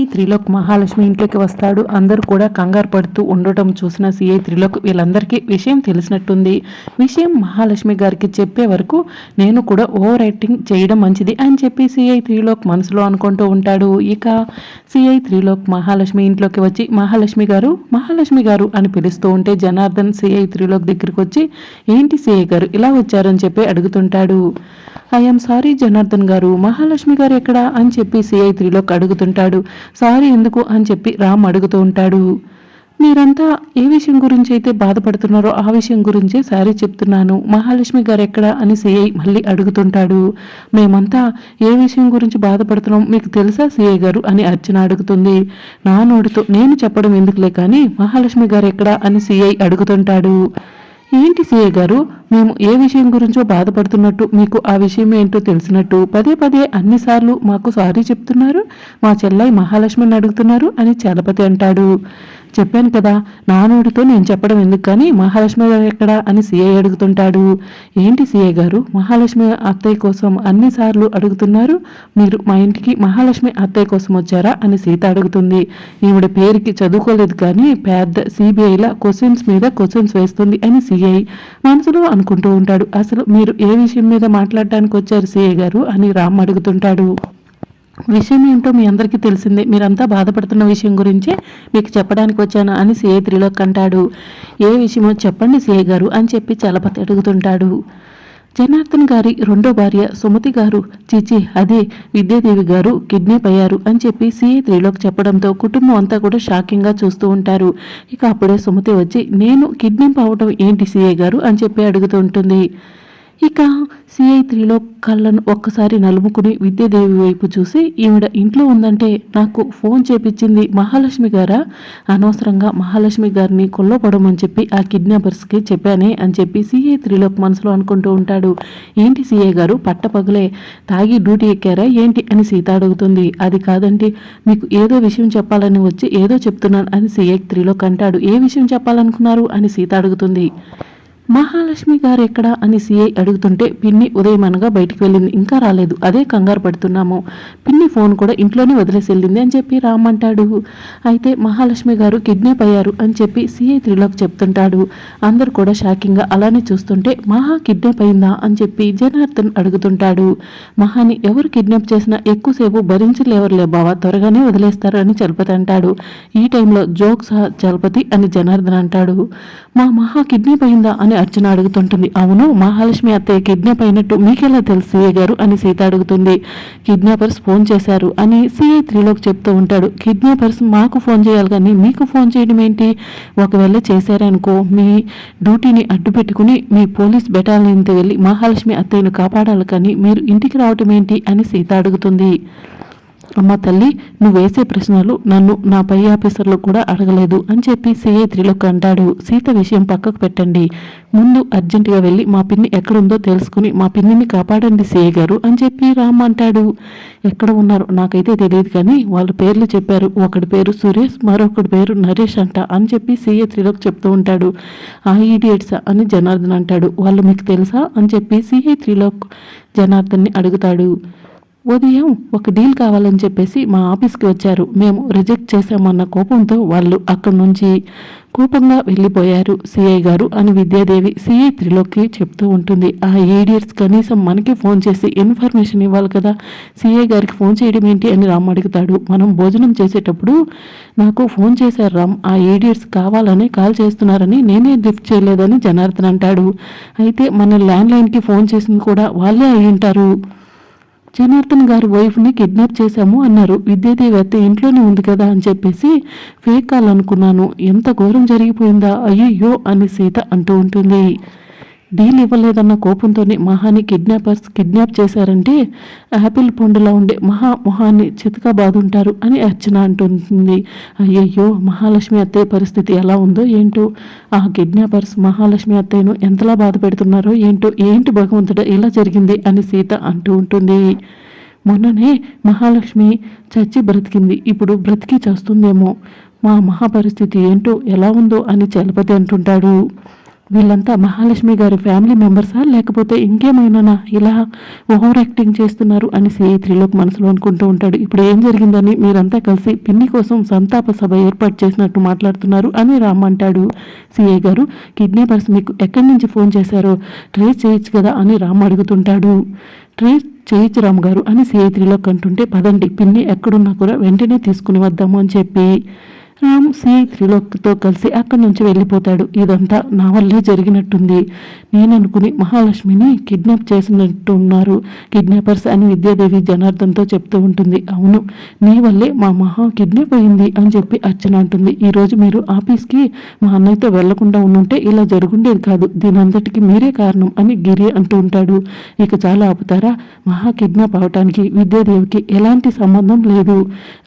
ఈ త్రిలోక్ మహాలక్ష్మి ఇంట్లోకి వస్తాడు. అందరూ కూడా కంగారు పడుతూ ఉండటం చూసిన సిఐ త్రిలోక్ వీళ్ళందరికీ విషయం తెలిసినట్టుంది. విషయం మహాలక్ష్మి గారికి చెప్పే వరకు నేను కూడా ఓవర్ యాక్టింగ్ చేయడం మంచిది అని చెప్పి సిఐ త్రిలోక్ మనసులో అనుకుంటూ ఉంటాడు. ఇక సిఐ త్రిలోక్ మహాలక్ష్మి ఇంట్లోకి వచ్చి మహాలక్ష్మి గారు మహాలక్ష్మి గారు అని పిలుస్తూ ఉంటే జనార్దన్ సిఐ త్రిలోక్ దగ్గరికి వచ్చి ఏంటి సిఐ గారు ఇలా వచ్చారని చెప్పి అడుగుతుంటాడు. ఐఎమ్ సారీ జనార్దన్ గారు మహాలక్ష్మి గారు ఎక్కడా అని చెప్పి సిఐ త్రీలోకి అడుగుతుంటాడు సారీ ఎందుకు అని చెప్పి రామ్ అడుగుతూ ఉంటాడు. మీరంతా ఏ విషయం గురించి అయితే బాధపడుతున్నారో ఆ విషయం గురించే సారీ చెప్తున్నాను. మహాలక్ష్మి గారు ఎక్కడ అని సిఐ మళ్ళీ అడుగుతుంటాడు. మేమంతా ఏ విషయం గురించి బాధపడుతున్నాం మీకు తెలుసా సిఐ గారు అని అర్చన అడుగుతుంది. నా నోటితో నేను చెప్పడం ఎందుకులే కానీ మహాలక్ష్మి గారు ఎక్కడ అని సిఐ అడుగుతుంటాడు. ఏంటి సీఏ గారు? మేము ఏ విషయం గురించో బాధపడుతున్నట్టు మీకు ఆ విషయం ఏంటో తెలిసినట్టు పదే పదే అన్నిసార్లు మాకు సారీ చెప్తున్నారు. మా చెల్లై మహాలక్ష్మిని అడుగుతున్నారు అని చలపతి అంటాడు. చెప్పాను కదా నానోడితో నేను చెప్పడం ఎందుకు కానీ మహాలక్ష్మి గారు ఎక్కడా అని సీఐ అడుగుతుంటాడు. ఏంటి సీఐ గారు? మహాలక్ష్మి అత్తయ్య కోసం అన్నిసార్లు అడుగుతున్నారు. మీరు మా ఇంటికి మహాలక్ష్మి అత్తయ్య కోసం వచ్చారా అని సీత అడుగుతుంది. ఈవిడ పేరుకి చదువుకోలేదు కానీ పెద్ద సిబిఐల క్వశ్చన్స్ మీద క్వశ్చన్స్ వేస్తుంది అని సీఐ మనసులో అనుకుంటూ ఉంటాడు. అసలు మీరు ఏ విషయం మీద మాట్లాడటానికి వచ్చారు సీఐ గారు అని రామ్ అడుగుతుంటాడు. విషయం ఏంటో మీ అందరికీ తెలిసిందే. మీరంతా బాధపడుతున్న విషయం గురించి మీకు చెప్పడానికి వచ్చాను అని సిఐ త్రిలోక్ అంటాడు. ఏ విషయమో చెప్పండి సిఐ గారు అని చెప్పి చలపతి అడుగుతుంటాడు. జనార్దన్ గారి రెండో భార్య సుమతి గారు చిచి అదే విద్యాదేవి గారు కిడ్నాప్ అయ్యారు అని చెప్పి సిఐ త్రిలోక్ చెప్పడంతో కుటుంబం అంతా కూడా షాకింగ్గా చూస్తూ ఉంటారు. ఇక అప్పుడే సుమతి వచ్చి నేను కిడ్నాప్ అవడం ఏంటి సిఐ గారు అని చెప్పి అడుగుతూ ఉంటుంది. ఇక సిఐ త్రీలో కళ్ళను ఒక్కసారి నలుముకుని విద్యాదేవి వైపు చూసి ఈవిడ ఇంట్లో ఉందంటే నాకు ఫోన్ చేపించింది మహాలక్ష్మి గారా? అనవసరంగా మహాలక్ష్మి గారిని కొల్లపడమని చెప్పి ఆ కిడ్నాపర్స్కి చెప్పానే అని చెప్పి సిఐ త్రీలో మనసులో అనుకుంటూ ఉంటాడు. ఏంటి సిఐ గారు పట్టపగలే తాగి డ్యూటీ ఎక్కారా? ఏంటి? అని సీత అడుగుతుంది. అది కాదండి మీకు ఏదో విషయం చెప్పాలని వచ్చి ఏదో చెప్తున్నాను అని సిఐ త్రీలో అంటాడు ఏ విషయం చెప్పాలనుకున్నారు? అని సీత అడుగుతుంది. మహాలక్ష్మి గారు ఎక్కడ అని సిఐ అడుగుతుంటే పిన్ని ఉదయమనగా బయటికి వెళ్ళింది. ఇంకా రాలేదు. అదే కంగారు పడుతున్నాము. పిన్ని ఫోన్ కూడా ఇంట్లోనే వదిలేసి వెళ్ళింది అని చెప్పి రామంటాడు. అయితే మహాలక్ష్మి గారు కిడ్నాప్ అయ్యారు అని చెప్పి సిఐ త్రిలోక్ చెప్తుంటాడు. అందరు కూడా షాకింగ్గా అలానే చూస్తుంటే మహా కిడ్నాప్ అయిందా అని చెప్పి జనార్దన్ అడుగుతుంటాడు. మహాని ఎవరు కిడ్నాప్ చేసినా ఎక్కువసేపు భరించలేవరులే బావా త్వరగానే వదిలేస్తారు అని చలపతి అంటాడు. ఈ టైంలో జోక్స్ చలపతి అని జనార్దన్ అంటాడు. మా మహా కిడ్నాప్ అయిందా అని అని అర్చన అడుగుతుంటుంది. అవును మహాలక్ష్మి అత్తయ్య కిడ్నాప్ అయినట్టు మీకెలా తెలుసు సీఏ గారు అని సీత అడుగుతుంది. కిడ్నాపర్స్ ఫోన్ చేశారు అని సిఐ త్రీలోకి చెప్తూ ఉంటాడు. కిడ్నాపర్స్ మాకు ఫోన్ చేయాలి కానీ మీకు ఫోన్ చేయడం ఏంటి? ఒకవేళ చేశారనుకో మీ డ్యూటీని అడ్డు పెట్టుకుని మీ పోలీస్ బెటాలియన్తో వెళ్ళి మహాలక్ష్మి అత్తయ్యను కాపాడాలి కానీ మీరు ఇంటికి రావటం ఏంటి అని సీత అడుగుతుంది. అమ్మ తల్లి నువ్వు వేసే ప్రశ్నలు నన్ను నా పై ఆఫీసర్లు కూడా అడగలేదు అని చెప్పి సిఐ త్రిలోక్ అంటాడు సీత విషయం పక్కకు పెట్టండి. ముందు అర్జెంటుగా వెళ్ళి మా పిన్ని ఎక్కడుందో తెలుసుకుని మా పిన్నిని కాపాడండి సిఐ గారు అని చెప్పి రామ్ అంటాడు. ఎక్కడ ఉన్నారు? నాకైతే తెలియదు కానీ వాళ్ళ పేర్లు చెప్పారు. ఒకటి పేరు సురేష్ మరొకటి పేరు నరేష్ అంట అని చెప్పి సిఐ త్రిలోక్ చెప్తూ ఉంటాడు. ఆ ఈడియట్స్ అని జనార్దన్ అంటాడు. వాళ్ళు మీకు తెలుసా? అని చెప్పి సిఐ త్రిలోక్ జనార్దన్ని అడుగుతాడు. ఉదయం ఒక డీల్ కావాలని చెప్పేసి మా ఆఫీస్కి వచ్చారు. మేము రిజెక్ట్ చేశామన్న కోపంతో వాళ్ళు అక్కడి నుంచి కోపంగా వెళ్ళిపోయారు సిఐ గారు అని విద్యాదేవి సిఐ త్రిలోకి చెప్తూ ఉంటుంది. ఆ ఏడియట్స్ కనీసం మనకి ఫోన్ చేసి ఇన్ఫర్మేషన్ ఇవ్వాలి కదా సిఐ గారికి ఫోన్ చేయడం ఏంటి అని రామ్ అడుగుతాడు. మనం భోజనం చేసేటప్పుడు నాకు ఫోన్ చేశారు రామ్ ఆ ఏడియట్స్ కావాలని కాల్ చేస్తున్నారని నేనే లిఫ్ట్ చేయలేదని జనార్దన్ అంటాడు. అయితే మన ల్యాండ్లైన్కి ఫోన్ చేసింది కూడా వాళ్ళే అయి ఉంటారు. జనార్దన్ గారు వైఫ్ని కిడ్నాప్ చేశాము అన్నారు. విద్యాదేవి అత్తే ఇంట్లోనే ఉంది కదా అని చెప్పేసి ఫేక్ కాల్ అనుకున్నాను. ఎంత ఘోరం జరిగిపోయిందా అయ్యయ్యో అని సీత అంటూ ఉంటుంది. డీల్ ఇవ్వలేదన్న కోపంతోనే మహాని కిడ్నాపర్స్ కిడ్నాప్ చేశారంటే యాపిల్ పండులా ఉండే మహా మొహాన్ని చితక బాదుంటారు అని అర్చన అంటుంది. అయ్యయ్యో మహాలక్ష్మి అత్తయ్య పరిస్థితి ఎలా ఉందో ఏంటో? ఆ కిడ్నాపర్స్ మహాలక్ష్మి అత్తయ్యను ఎంతలా బాధ పెడుతున్నారో ఏంటో? ఏంటి భగవంతుడు ఇలా జరిగింది అని సీత అంటూ ఉంటుంది. మొన్ననే మహాలక్ష్మి చచ్చి బ్రతికింది ఇప్పుడు బ్రతికి చేస్తుందేమో? మా మహాపరిస్థితి ఏంటో ఎలా ఉందో అని చలపతి అంటుంటాడు. వీళ్ళంతా మహాలక్ష్మి గారి ఫ్యామిలీ మెంబర్సా? లేకపోతే ఇంకేమైనానా ఇలా ఓవర్ యాక్టింగ్ చేస్తున్నారు అని సిఐ త్రిలోక్ మనసులో అనుకుంటూ ఉంటాడు. ఇప్పుడు ఏం జరిగిందని మీరంతా కలిసి పిన్ని కోసం సంతాప సభ ఏర్పాటు చేసినట్టు మాట్లాడుతున్నారు అని రామ్ అంటాడు సిఐ గారు. కిడ్నాపర్స్ మీకు ఎక్కడి నుంచి ఫోన్ చేశారో ట్రేస్ చేయొచ్చు కదా అని రామ్ అడుగుతుంటాడు. ట్రేస్ చేయొచ్చు రామ్ గారు అని సిఐ త్రిలోక్ అంటుంటే పదండి పిన్ని ఎక్కడున్నా కూడా వెంటనే తీసుకుని వద్దాము అని చెప్పి రామ్ సి త్రిలోక్తో కలిసి అక్కడి నుంచి వెళ్ళిపోతాడు. ఇదంతా నా వల్లే జరిగినట్టుంది. నేను అనుకుని మహాలక్ష్మిని కిడ్నాప్ చేసినట్టు ఉన్నారు. కిడ్నాపర్స్ అని విద్యాదేవి జనార్దన్తో చెప్తూ ఉంటుంది. అవును నీ వల్లే మా మహా కిడ్నాప్ అయింది అని చెప్పి అర్చన అంటుంది. ఈరోజు మీరు ఆఫీస్కి మా అన్నయ్యతో వెళ్ళకుండా ఉండుంటే ఇలా జరుగుండేది కాదు. దీనంతటికి మీరే కారణం అని గిరి అంటూ ఉంటాడు. ఇక చాలా ఆపుతారా? మహా కిడ్నాప్ అవటానికి విద్యాదేవికి ఎలాంటి సంబంధం లేదు.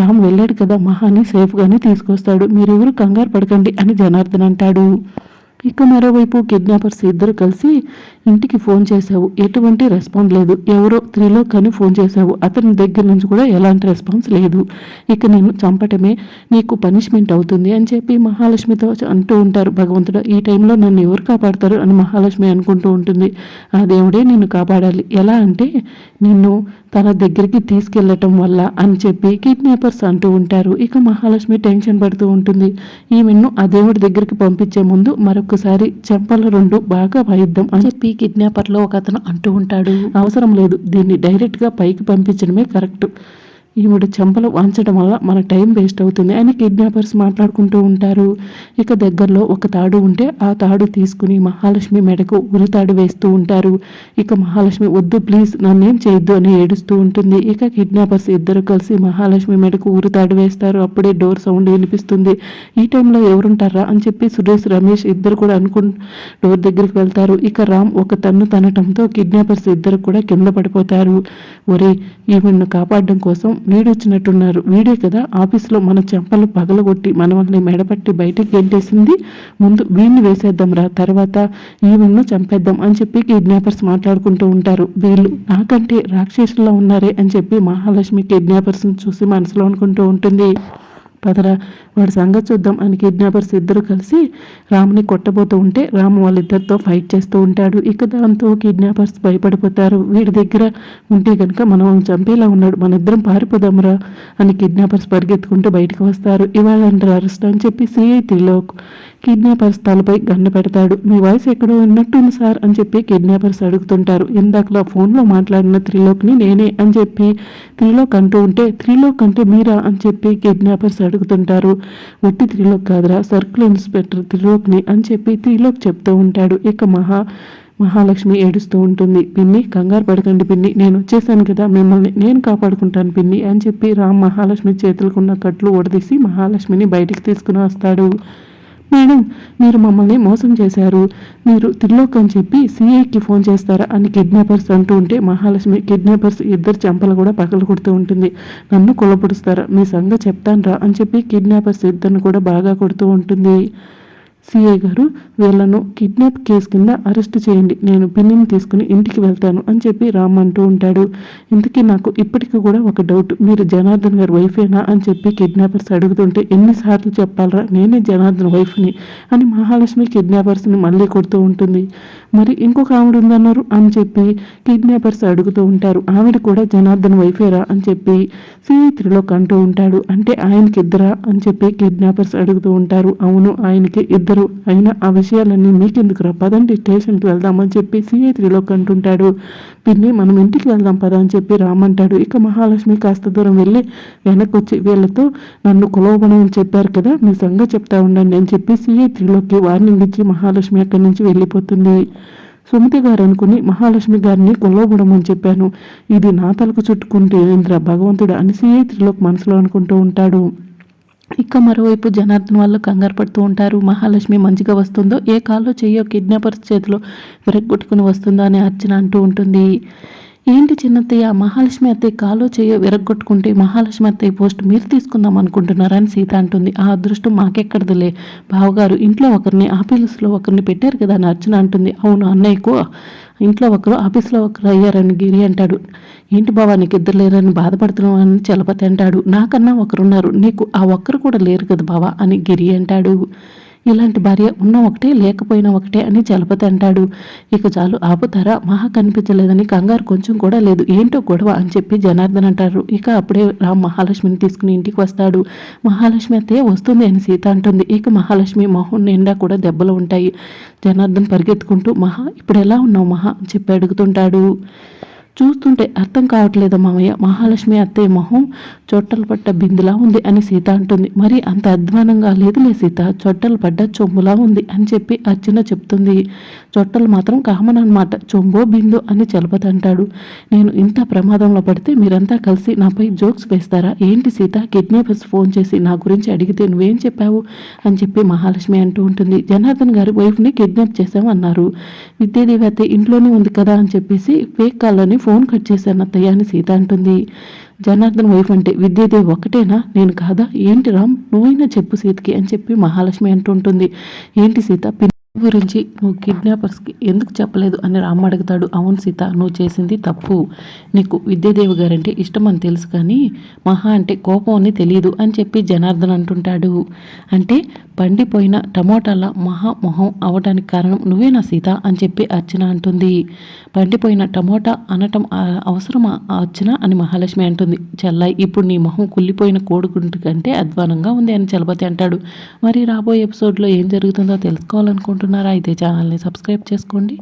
రామ్ వెళ్ళాడు కదా మహాని సేఫ్గానే తీసుకొస్తాడు. మీరెవరు కంగారు పడకండి అని జనార్దన్ అంటాడు. ఇక మరోవైపు కిడ్నాపర్స్ ఇద్దరు కలిసి ఇంటికి ఫోన్ చేశావు. ఎటువంటి రెస్పాన్స్ లేదు. ఎవరో త్రీలో కానీ ఫోన్ చేశావు. అతని దగ్గర నుంచి కూడా ఎలాంటి రెస్పాన్స్ లేదు. ఇక నేను చంపటమే నీకు పనిష్మెంట్ అవుతుంది అని చెప్పి మహాలక్ష్మితో అంటూ ఉంటారు. భగవంతుడు ఈ టైంలో నన్ను ఎవరు కాపాడతారు అని మహాలక్ష్మి అనుకుంటూ ఉంటుంది. ఆ దేవుడే నిన్ను కాపాడాలి. ఎలా అంటే నిన్ను తన దగ్గరికి తీసుకెళ్ళటం వల్ల అని చెప్పి కిడ్నాపర్స్ అంటూ ఉంటారు. ఇక మహాలక్ష్మి టెన్షన్ పడుతూ ఉంటుంది. ఈమెను ఆ దేవుడి దగ్గరికి పంపించే ముందు మరొకసారి చెంపల రెండు బాగా వాయిద్దాం అని చెప్పి కిడ్నాపర్లో ఒక అతను అంటూ ఉంటాడు. అవసరం లేదు. దీన్ని డైరెక్ట్గా పైకి పంపించడమే కరెక్ట్ ఈవిడ చెంపలు వాంచడం వల్ల మన టైం వేస్ట్ అవుతుంది. అని కిడ్నాపర్స్ మాట్లాడుకుంటూ ఉంటారు. ఇక దగ్గరలో ఒక తాడు ఉంటే ఆ తాడు తీసుకుని మహాలక్ష్మి మెడకు ఉరి తాడు వేస్తూ ఉంటారు. ఇక మహాలక్ష్మి వద్దు ప్లీజ్ నన్నేం చేయొద్దు అని ఏడుస్తూ ఉంటుంది. ఇక కిడ్నాపర్స్ ఇద్దరు కలిసి మహాలక్ష్మి మెడకు ఉరి తాడు వేస్తారు. అప్పుడే డోర్ సౌండ్ వినిపిస్తుంది. ఈ టైంలో ఎవరుంటారా? అని చెప్పి సురేష్ రమేష్ ఇద్దరు కూడా అనుకు డోర్ దగ్గరికి వెళ్తారు. ఇక రామ్ ఒక తన్ను తనటంతో కిడ్నాపర్స్ ఇద్దరు కూడా కింద పడిపోతారు. ఒరే ఈవిడ్ను కాపాడడం కోసం వీడొచ్చినట్టున్నారు వీడే కదా ఆఫీస్లో మన చెంపలు పగలగొట్టి మనల్ని మెడపట్టి బయటకు గెంటేసింది. ముందు వీడిని వేసేద్దాం రా తర్వాత ఈవెన్ను చంపేద్దాం అని చెప్పి కిడ్నాపర్స్ మాట్లాడుకుంటూ ఉంటారు. వీళ్ళు నాకంటే రాక్షసుల్లో ఉన్నారే అని చెప్పి మహాలక్ష్మి కిడ్నాపర్స్ని చూసి మనసులో అనుకుంటూ ఉంటుంది. పదరా వాడి సంగతి చూద్దాం అని కిడ్నాపర్స్ ఇద్దరు కలిసి రాముని కొట్టబోతూ ఉంటే రాము వాళ్ళిద్దరితో ఫైట్ చేస్తూ ఉంటాడు. ఇక దాంతో కిడ్నాపర్స్ భయపడిపోతారు. వీడి దగ్గర ఉంటే కనుక మనం చంపేలా ఉన్నాడు. మన ఇద్దరం పారిపోదాంరా అని కిడ్నాపర్స్ పరిగెత్తుకుంటూ బయటకు వస్తారు. ఇవాళ అంటారు అరెస్ట్ అని చెప్పి సిఐ త్రిలోక్ కిడ్నాపర్స్ తలపై గన్ను పెడతాడు. మీ వాయిస్ ఎక్కడో విన్నట్టుంది సార్ అని చెప్పి కిడ్నాపర్స్ అడుగుతుంటారు. ఇందాకలా ఫోన్లో మాట్లాడిన త్రిలోక్ని నేనే అని చెప్పి త్రిలోక్ అంటూ ఉంటే త్రిలోక్ అంటే మీరా? అని చెప్పి కిడ్నాపర్స్ అడుగుతుంటారు. ఒట్టి త్రిలోక్ కాదురా సర్కిల్ ఇన్స్పెక్టర్ త్రిలోక్ని అని చెప్పి త్రిలోక్ చెప్తూ ఉంటాడు. ఇక మహా మహాలక్ష్మి ఏడుస్తూ ఉంటుంది. పిన్ని కంగారు పడకండి పిన్ని నేను వచ్చేసాను కదా మిమ్మల్ని నేను కాపాడుకుంటాను పిన్ని అని చెప్పి రామ్ మహాలక్ష్మి చేతులకున్న కట్లు ఒడదీసి మహాలక్ష్మిని బయటికి తీసుకుని వస్తాడు. మేడం మీరు మమ్మల్ని మోసం చేశారు. మీరు త్రిలోక్ అని చెప్పి సిఐకి ఫోన్ చేస్తారా అని కిడ్నాపర్స్ అంటూ ఉంటే మహాలక్ష్మి కిడ్నాపర్స్ ఇద్దరు చెంపలు కూడా పగలు కొడుతూ ఉంటుంది. నన్ను కొలపడుస్తారా మీ సంగ చెప్తాను రా అని చెప్పి కిడ్నాపర్స్ ఇద్దరిని కూడా బాగా కొడుతూ ఉంటుంది. సిఐ గారు వీళ్ళను కిడ్నాప్ కేసు కింద అరెస్ట్ చేయండి. నేను పిన్నిని తీసుకుని ఇంటికి వెళ్తాను అని చెప్పి రామ్ అంటూ ఉంటాడు. ఇంతకీ నాకు ఇప్పటికీ కూడా ఒక డౌట్ మీరు జనార్దన్ గారి వైఫేనా అని చెప్పి కిడ్నాపర్స్ అడుగుతుంటే ఎన్నిసార్లు చెప్పాలరా? నేనే జనార్దన్ వైఫ్ని అని మహాలక్ష్మి కిడ్నాపర్స్ని మళ్ళీ కొడుతూ ఉంటుంది. మరి ఇంకొక ఆవిడ ఉందన్నారు అని చెప్పి కిడ్నాపర్స్ అడుగుతూ ఉంటారు. ఆవిడ కూడా జనార్దన్ వైఫేరా అని చెప్పి సిఐ త్రిలోక్ అంటూ ఉంటాడు. అంటే ఆయనకి ఇద్దరా అని చెప్పి కిడ్నాపర్స్ అడుగుతూ ఉంటారు. అవును ఆయనకి ఇద్దరు అయినా ఆ విషయాలన్నీ మీకెందుకు రా పదండి స్టేషన్కి వెళ్దామని చెప్పి సిఐ త్రీలోకి అంటుంటాడు పిన్ని మనం ఇంటికి వెళ్దాం పద అని చెప్పి రామంటాడు. ఇక మహాలక్ష్మి కాస్త దూరం వెళ్ళి వెనక్కి వచ్చి వీళ్ళతో నన్ను కొలవమని చెప్పారు కదా మీ సంగతి చెప్తా ఉండండి అని చెప్పి సిఐ త్రీలోకి వార్నింగ్ ఇచ్చి మహాలక్ష్మి అక్కడి నుంచి వెళ్ళిపోతుంది. సుమతి గారు అనుకుని మహాలక్ష్మి గారిని కొలవబడమని చెప్పాను. ఇది నా తలకు చుట్టుకుంటే ఇంద్ర భగవంతుడు అని సిఐ త్రిలోక్ మనసులో అనుకుంటూ ఉంటాడు. ఇక మరోవైపు జనార్దన్ వాళ్ళు కంగారు పడుతూ ఉంటారు. మహాలక్ష్మి మంచిగా వస్తుందో ఏ కాల్లో చెయ్యో కిడ్నాపర్స్ చేతిలో విరగ్గొట్టుకుని వస్తుందో అని అర్చన అంటూ ఉంటుంది. ఏంటి చిన్నత్తయ్య? మహాలక్ష్మి అత్తయ్య కాలో చేయో విరగొట్టుకుంటే మహాలక్ష్మి అత్తయ్య పోస్ట్ మీరు తీసుకుందాం అనుకుంటున్నారని సీత అంటుంది. ఆ అదృష్టం మాకెక్కడదులే. బావగారు ఇంట్లో ఒకరిని ఆఫీసులో ఒకరిని పెట్టారు కదా అని అర్చన అంటుంది. అవును అన్నయ్యకు ఇంట్లో ఒకరు ఆఫీస్లో ఒకరు అయ్యారని గిరి అంటాడు. ఏంటి బావా నీకు ఇద్దరు లేరని బాధపడుతున్నామని చలపతి అంటాడు. నాకన్నా ఒకరున్నారు. నీకు ఆ ఒక్కరు కూడా లేరు కదా బావా అని గిరి అంటాడు. ఇలాంటి భార్య ఉన్న ఒకటే లేకపోయినా ఒకటే అని చలపతి అంటాడు. ఇక చాలు ఆపుతారా? మహా కనిపించలేదని కంగారు కొంచెం కూడా లేదు. ఏంటో గొడవ అని చెప్పి జనార్దన్ అంటారు. ఇక అప్పుడే రామ్ మహాలక్ష్మిని తీసుకుని ఇంటికి వస్తాడు. మహాలక్ష్మి అయితే వస్తుంది అని సీత అంటుంది. ఇక మహాలక్ష్మి మొహం నిండా కూడా దెబ్బలు ఉంటాయి. జనార్దన్ పరిగెత్తుకుంటూ మహా ఇప్పుడు ఎలా ఉన్నావు మహా? అని చెప్పి అడుగుతుంటాడు. చూస్తుంటే అర్థం కావట్లేదు మామయ్య? మహాలక్ష్మి అత్తయ్య మొహం చొట్టలు పడ్డ బిందులా ఉంది అని సీత అంటుంది. మరి అంత అధ్వానంగా లేదులే సీత చొట్టలు పడ్డ చొమ్ములా ఉంది అని చెప్పి అర్చన చెప్తుంది. చొట్టలు మాత్రం కామన్ అనమాట చొంబో బిందు అని చలపతి అంటాడు. నేను ఇంత ప్రమాదంలో పడితే మీరంతా కలిసి నాపై జోక్స్ వేస్తారా? ఏంటి సీత కిడ్నాపర్స్ ఫోన్ చేసి నా గురించి అడిగితే నువ్వేం చెప్పావు? అని చెప్పి మహాలక్ష్మి అంటూ ఉంటుంది. జనార్దన్ గారి వైఫ్ని కిడ్నాప్ చేశామన్నారు. విద్యాదేవి అయితే ఇంట్లోనే ఉంది కదా అని చెప్పేసి ఫేక్ కాల్లోని ఫోన్ కట్ చేశాను అత్తయ్య అని సీత అంటుంది. జనార్దన్ వైఫ్ అంటే విద్యాదేవి ఒకటేనా? నేను కాదా? ఏంటి రామ్? నువ్వైనా చెప్పు సీతకి అని చెప్పి మహాలక్ష్మి అంటుంటుంది. ఏంటి సీత? గురించి నువ్వు కిడ్నాపర్స్కి ఎందుకు చెప్పలేదు? అని రామ్ అడుగుతాడు. అవును సీత నువ్వు చేసింది తప్పు. నీకు విద్యాదేవి గారంటే ఇష్టం అని తెలుసు కానీ మహా అంటే కోపం అని తెలియదు అని చెప్పి జనార్దన్ అంటుంటాడు. అంటే పండిపోయిన టమోటాల మహా మొహం అవడానికి కారణం నువ్వేనా సీత? అని చెప్పి అర్చన అంటుంది. పండిపోయిన టమోటా అనటం అవసరమా అర్చన? అని మహాలక్ష్మి అంటుంది. చెల్లాయి ఇప్పుడు నీ మొహం కుళ్ళిపోయిన కోడిగుంటు కంటే అధ్వానంగా ఉంది అని చలపతి అంటాడు. మరి రాబోయే ఎపిసోడ్లో ఏం జరుగుతుందో తెలుసుకోవాలనుకుంటున్నాను తెలుసుకోవాలనుకుంటున్నారా అయితే ఛానల్ని సబ్స్క్రైబ్ చేసుకోండి.